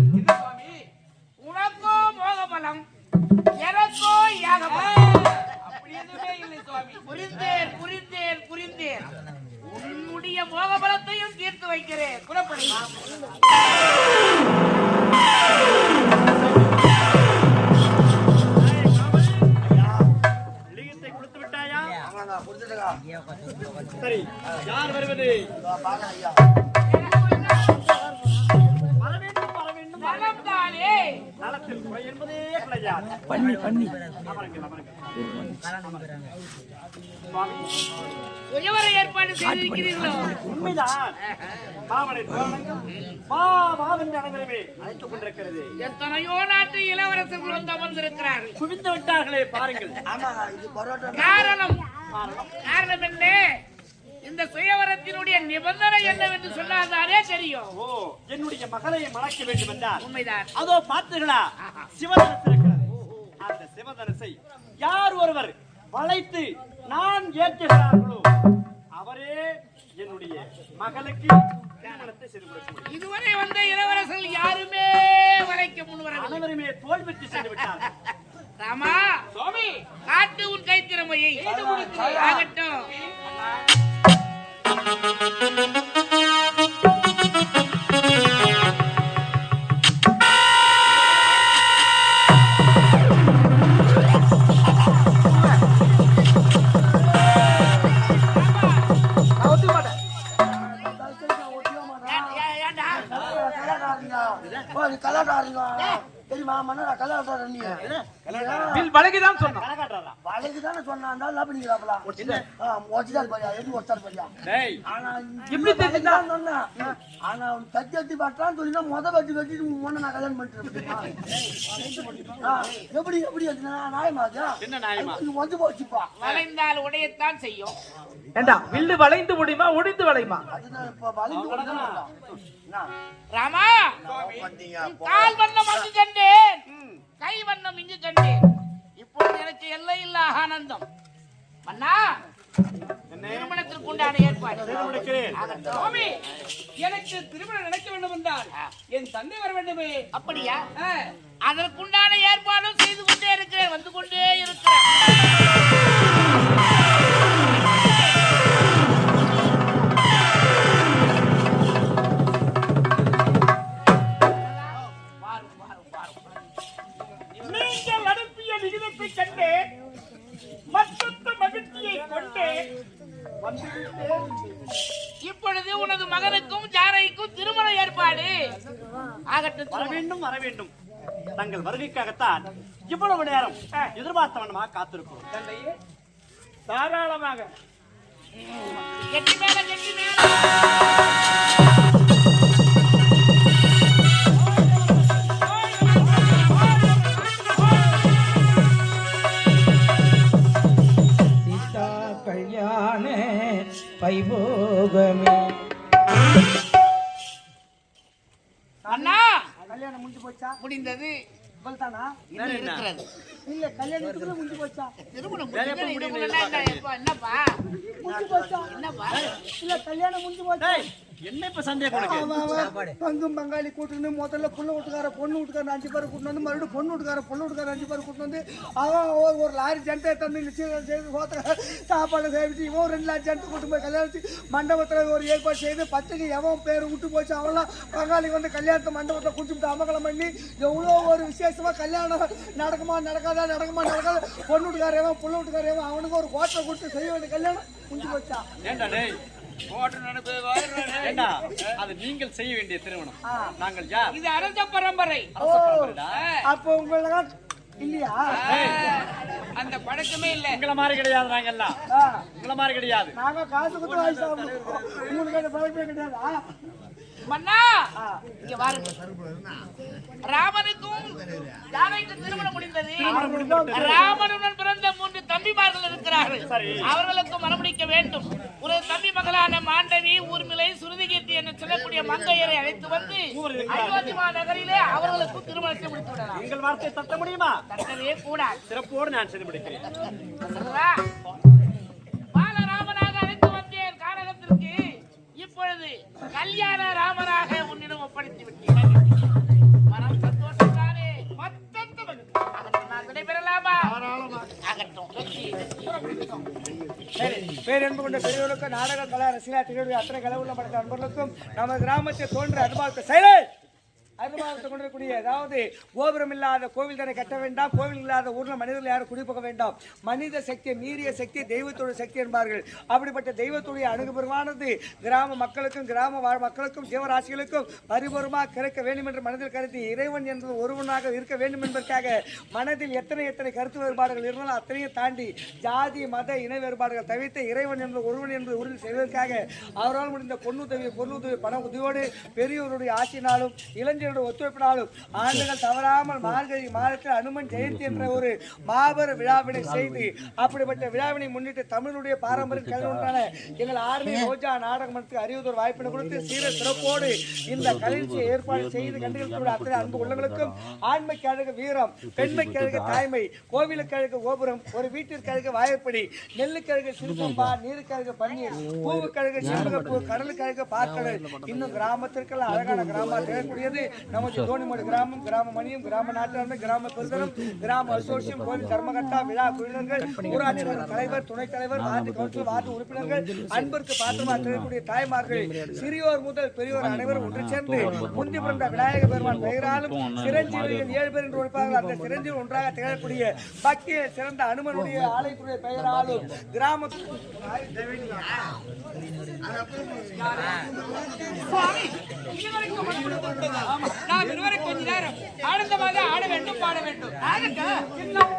என்ன சுவாமி உனக்கோ மோகபலம் எனக்கோ யாகபலம். அப்படி எதுவுமே இல்லை சுவாமி. புரிந்தேன் புரிந்தேன் புரிந்தேன். உன்னுடைய மோகபலத்தையும் தீர்த்து வைக்கிறேன். கொடுத்து விட்டாயா சரி யார் வருவது? பண்ணி பண்ணி. ஏற்பாடு செய்திருக்கிறீர்களோ? உண்மைதான். அழைத்துக் கொண்டிருக்கிறது. எத்தனையோ நாட்டு இளவரசர்கள் வந்து அமர்ந்திருக்கிறார்கள். குவிந்து விட்டார்களே பாருங்கள். ஆமாங்க இது பரோட்டா காரணம் காரணம். என்ன? இந்த சுயவரத்தினுடைய நிபந்தனை என்னவென்று சொன்னால்தானே தெரியும். ஓ என்னுடைய மகளை மணக்க வேண்டும் என்றால் உண்மைதான். அதோ பார்த்தீர்களா இருக்கிறது அந்த சிவதனுசை யார் ஒருவர் வளைத்து நான் ஏற்றுகிறார்களோ அவரே என்னுடைய மகளுக்கு திருமணத்தை செய்து கொடுக்க இதுவரை வந்த இளவரசர்கள் யாருமே வரைக்க முன்வரவில்லை. அனைவருமே தோல் பெற்று சென்று விட்டார்கள் ராமா சுவாமி! காட்டு உன் கைத்திறமையை ஆகட்டும். எது ஒச்சாரு பையா? டேய். ஆனா அவன் தட்டி பட்டான்னு சொல்லினா முத வெட்டி வெட்டி முன்ன நான் கல்யாணம் பண்ணிட்டு எப்படி எப்படி அது? என்ன நியாயமா? இது வந்து போச்சுப்பா வளைந்தால் உடையத்தான் செய்யும். ஏண்டா வில்லு வளைந்து முடியுமா ஒடிந்து வளையுமா? அதுதான் இப்ப வளைந்து கொடுக்கணும் ராமா! உன் கால் வண்ணம் கண்டேன் கை வண்ணம் இங்கு கண்டேன் இப்பொழுது எனக்கு எல்லையில்லா ஆனந்தம். மன்னா திருமணத்திற்கு உண்டான ஏற்பாடு. சுவாமி எனக்கு திருமணம் நடக்க வேண்டும் என்றால் என் தந்தை வர வேண்டுமே. அப்படியா? அதற்குண்டான ஏற்பாடும் செய்து கொண்டே இருக்கிறேன் வந்து கொண்டே இருக்கிறேன். கொண்டு. இப்பொழுது உனது மகனுக்கும் ஜாரைக்கும் திருமண ஏற்பாடு. ஆகட்டும் வர வேண்டும் வர வேண்டும். தங்கள் வருகைக்காகத்தான் இவ்வளவு நேரம் எதிர்பார்த்த வண்ணமாக காத்திருக்கிறோம். தந்தையே. தாராளமாக. கெட்டி மேல கெட்டி மேல. வைபோகமே அண்ணா! கல்யாணம் முடிஞ்சு போச்சா? முடிந்தது. இன்னும் இருக்கிறது. இல்ல கல்யாணத்துக்குள்ள முடிஞ்சு போச்சா? திருமணம் முடிஞ்சு போச்சா? என்னப்பா? இல்ல கல்யாணம் முடிஞ்சு போச்சா? டேய், என்ன இப்ப சந்தேகம் உனக்கு? அவன் அவன் பங்கும் பங்காளி கூட்டுன்னு முதல்ல புள்ள வீட்டுக்கார பொண்ணு வீட்டுக்கார அஞ்சு பேர் கூட்டு வந்து மறுபடியும் பொண்ணு வீட்டுக்கார பொண்ணு வீட்டுக்கார அஞ்சு பேர் கூட்டு வந்து அவன் ஒரு லாரி ஜனத்தை தந்து நிச்சயம் செய்து சாப்பாடு சேவிச்சு இவன் ரெண்டு லாரி ஜனத்தை கூட்டு போய் கல்யாணத்து மண்டபத்தில் ஒரு ஏற்பாடு செய்து பத்துக்கு எவன் பேர் விட்டு போச்சு அவன்லாம் பங்காளி வந்து கல்யாணத்தை மண்டபத்தில் குடிச்சுட்டு அமகலம் பண்ணி எவ்வளோ ஒரு விசேஷமா கல்யாணம் நடக்குமா நடக்காதா நடக்குமா நடக்காத? பொண்ணு வீட்டுக்கார எவன் புள்ள வீட்டுக்கார எவன்? அவனுக்கு ஒரு ஹோட்டலை கொடுத்து செய்ய வேண்டிய கல்யாணம் முடிஞ்சு போச்சா? அது நீங்கள் செய்ய வேண்டிய திருமணம். நாங்கள் யார்? இது அரச பரம்பரை. ஓ அப்போ உங்களெல்லாம் இல்லையா? அந்த பழக்கமே இல்ல. உங்களை மாதிரி கிடையாது நாங்கெல்லாம். ஆ, உங்களை மாதிரி கிடையாது. நாங்க காசு கொடுத்து வாங்கி சாப்பிடுவோம். உங்களுக்கு அந்த பழக்கமே கிடையாதா? மன்னா இங்க வாருங்க. ராமனுக்கும் ஜானகிக்கும் திருமணம் முடிந்தது? ராமனுடன் பிறந்த மூன்று தம்பிமார்கள் இருக்கிறார்கள். அவர்களுக்கு மணமுடிக்க வேண்டும். ஒரு தம்பி மகளான மாண்டவி ஊர்மிளை சுருதிகீர்த்தி என்று சொல்லக்கூடிய மங்கையரை அழைத்து வந்து அயோத்தி நகரிலே அவர்களுக்கு திருமணத்தை முடித்து விடலாம். எங்கள் வார்த்தை தட்ட முடியுமா? தட்டவே கூடாது. சிறப்போடு நான் செய்து முடிக்கிறேன் பாலராமனாக அழைத்து வந்தேன் காரகத்திற்கு. இப்பொழுது கல்யாண ராமராக உன்னிடம் ஒப்படைத்து விட்டேன். மனம் சந்தோஷத்தானே மத்தம் நான் விடைபெறலாமா? அகட்டும் பேரன்பு கொண்ட பெரியவர்களுக்கும் நாடக கலா ரசிகா திகழ்வு அத்தனை கலவுள்ள படைத்த அன்பர்களுக்கும் நமது கிராமத்தை தோன்ற அனுபவத்தை செயலை! அனுபவத்தை கொண்டிருக்கூடிய அதாவது கோபுரம் இல்லாத கோவில் தானே கட்ட வேண்டாம். கோவில் இல்லாத ஊரில் மனிதர்கள் யாரும் குடிபோக வேண்டாம். மனித சக்தி மீறிய சக்தி தெய்வத்தோட சக்தி என்பார்கள். அப்படிப்பட்ட தெய்வத்துடைய அணுகுபுறமானது கிராம மக்களுக்கும் கிராம வாழ் மக்களுக்கும் ஜீவராசிகளுக்கும் பரிபூர்வமாக கிடைக்க வேண்டும் என்று மனதில் கருதி இறைவன் என்பது ஒருவனாக இருக்க வேண்டும் என்பதற்காக மனதில் எத்தனை எத்தனை கருத்து வேறுபாடுகள் இருந்தாலும் அத்தனையும் தாண்டி ஜாதி மத இன வேறுபாடுகள் தவிர்த்து இறைவன் என்பது ஒருவன் என்பது உறுதி செய்வதற்காக அவரால் முடிந்த பொண்ணுதவி பொருளுதவி பண உதவியோடு பெரியோருடைய ஆட்சியினாலும் இளைஞருடைய ஒத்துழைப்பினாலும் ஆண்டுகள் தவறாமல் மார்கழி மாதத்தில் அனுமன் ஜெயந்தி என்ற ஒரு மாபெரும் விழாவினை செய்து அப்படிப்பட்ட விழாவினை முன்னிட்டு தமிழுடைய பாரம்பரிய கல்வி ஒன்றான எங்கள் ஆர்மி ரோஜா நாடகமன்றத்துக்கு அறிவுதோர் வாய்ப்பினை கொடுத்து சீர சிறப்போடு இந்த கலர்ச்சியை ஏற்பாடு செய்து கண்டுகளுக்கு அத்தனை அன்பு உள்ளங்களுக்கும் ஆண்மைக்கு அழகு வீரம் பெண்மைக்கு அழகு தாய்மை கோவிலுக்கு அழகு கோபுரம் ஒரு வீட்டிற்கு அழகு வாயப்படி நெல்லுக்கு அழகு சிறுபம்பா நீருக்கு அழகு பன்னீர் பூவுக்கு அழகு செண்பகப்பூ கடலுக்கு அழகு பார்க்கடல் இன்னும் கிராமத்திற்கெல்லாம் அழகான கிராமம் தேவைக்கூடியது நமது தோணிமடு கிராமம் கிராம மணியும் கிராம நாட்டாண்மை கிராம பெருந்தரம் கிராம அசோசியம் கோவில் கர்மகர்த்தா விழா குழுவினர்கள் ஊராட்சி தலைவர் துணைத் தலைவர் வார்டு கவுன்சிலர் வார்டு உறுப்பினர்கள் அன்பிற்கு பாத்திரமாக திகழக்கூடிய தாய்மார்கள் சிறியோர் முதல் பெரியோர் அனைவரும் ஒன்று சேர்ந்து முந்தி பிறந்த விநாயக பெருமான் பெயராலும் சிரஞ்சீவிகள் ஏழு பேர் என்று ஒழிப்பார்கள். அந்த சிரஞ்சீவி ஒன்றாக திகழக்கூடிய பக்தியை சிறந்த அனுமனுடைய ஆலயத்துடைய பெயராலும் கிராம நாம் இருவரை கொஞ்ச நேரம் ஆனந்தமாக ஆட வேண்டும் பாட வேண்டும். இன்னும்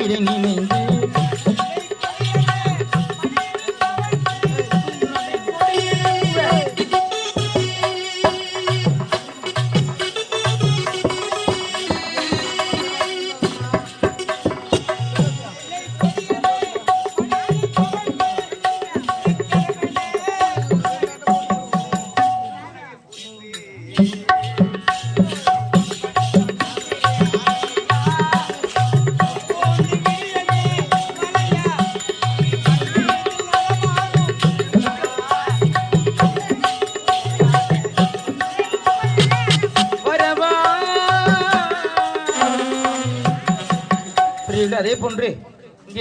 தழுவிட நினைந்து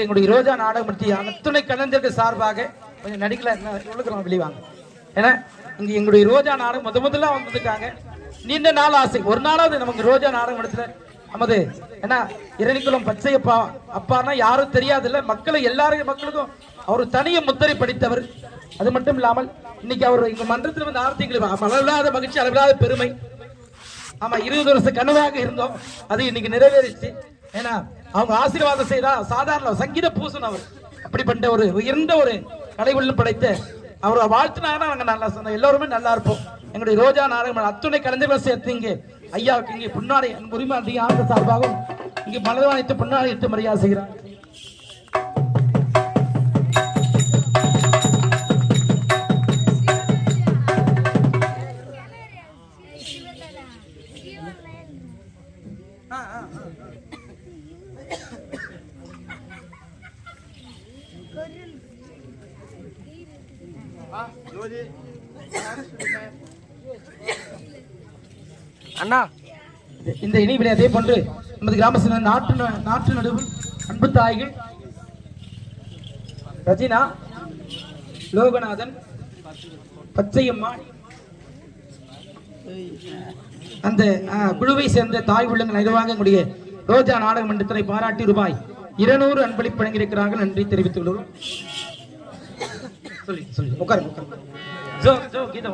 எங்களுடைய ரோஜா நாடகமூர்த்தி அத்துணை கலைஞருக்கு சார்பாக கொஞ்சம் நடிக்கல உள்ளுக்கிறோம் வெளிவாங்க ஏன்னா இங்கே எங்களுடைய ரோஜா நாடகம் முத முதல்ல வந்திருக்காங்க நீண்ட நாள் ஆசை. ஒரு நாளாவது நமக்கு ரோஜா நாடகம் இடத்துல நமது ஏன்னா இரணிக்குளம் பச்சையப்பா அப்பான்னா யாரும் தெரியாதுல்ல. மக்களை எல்லாரும் மக்களுக்கும் அவர் தனிய முத்திரை படித்தவர். அது மட்டும் இல்லாமல் இன்னைக்கு அவர் எங்க மன்றத்தில் வந்து ஆர்த்திகளும் அளவில்லாத மகிழ்ச்சி அளவில்லாத பெருமை. ஆமா இருபது வருஷம் கனவாக இருந்தோம். அது இன்னைக்கு நிறைவேறிச்சு. ஏன்னா அவங்க ஆசீர்வாதம் செய்தா சாதாரண சங்கீத பூசன் அவர். அப்படிப்பட்ட ஒரு உயர்ந்த ஒரு கலை படைத்த அவரை வாழ்த்தினாங்கன்னா நாங்கள் நல்லா சொன்னோம். எல்லாருமே நல்லா இருப்போம். எங்களுடைய ரோஜா நாடகம் அத்துணை கலைஞர்கள் சேர்த்து இங்கே ஐயாவுக்கு இங்கே பொன்னாடை உரிமை அதிக ஆந்த சார்பாகவும் இங்கே மலர்வாணித்து பொன்னாடை எடுத்து மரியாதை செய்கிறார். அண்ணா. இந்த இணைவினை அதே போன்று நமது கிராமத்தில் நாட்டு ந- நாட்டு நடுவு அன்பு தாய்கள் ரஜினா லோகநாதன் பச்சையம்மா அந்த குழுவை சேர்ந்த தாய் உள்ளங்கள் நிறைவாக எங்களுடைய ரோஜா நாடக மன்றத்தினை பாராட்டி ரூபாய் இருநூறு அன்பளிப்பு வழங்கியிருக்கிறார்கள். நன்றி தெரிவித்துக் கொள்கிறோம். சொல்லி சொல்லி உட்காரு உட்காருங்க ஜோ ஜோ கீதா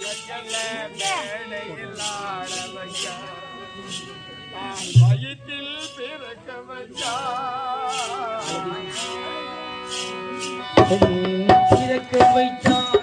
உடைய வயிற்றில் பிறக்க வச்சா பிறக்க வைத்தார்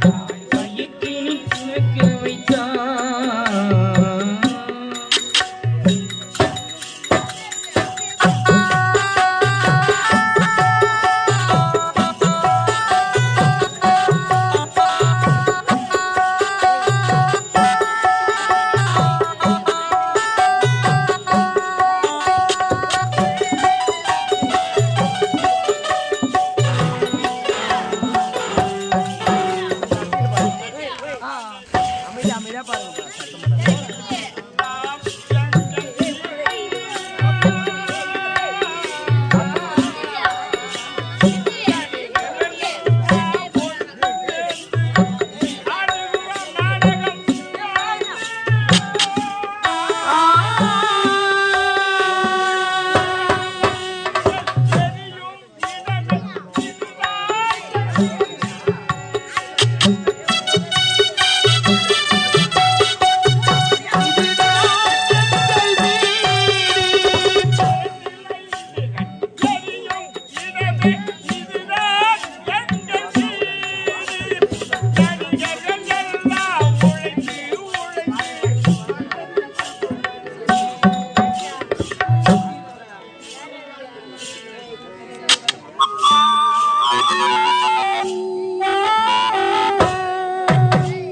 வயிற்றில்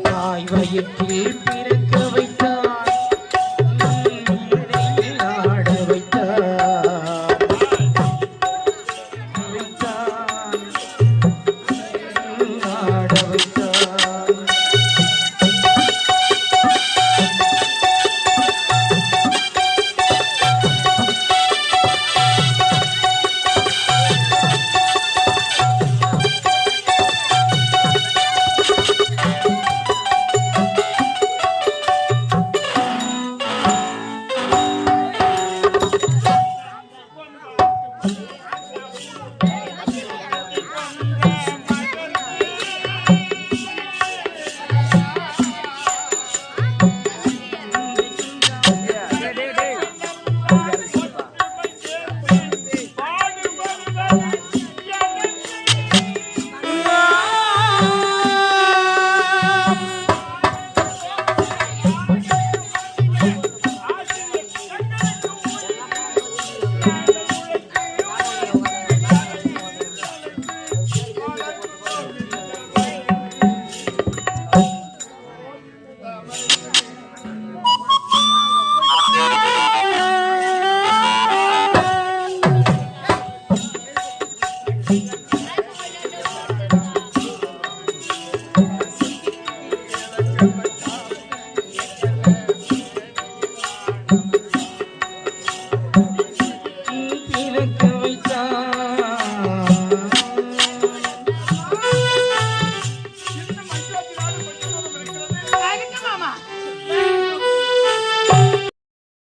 தாய் வயிற்றில்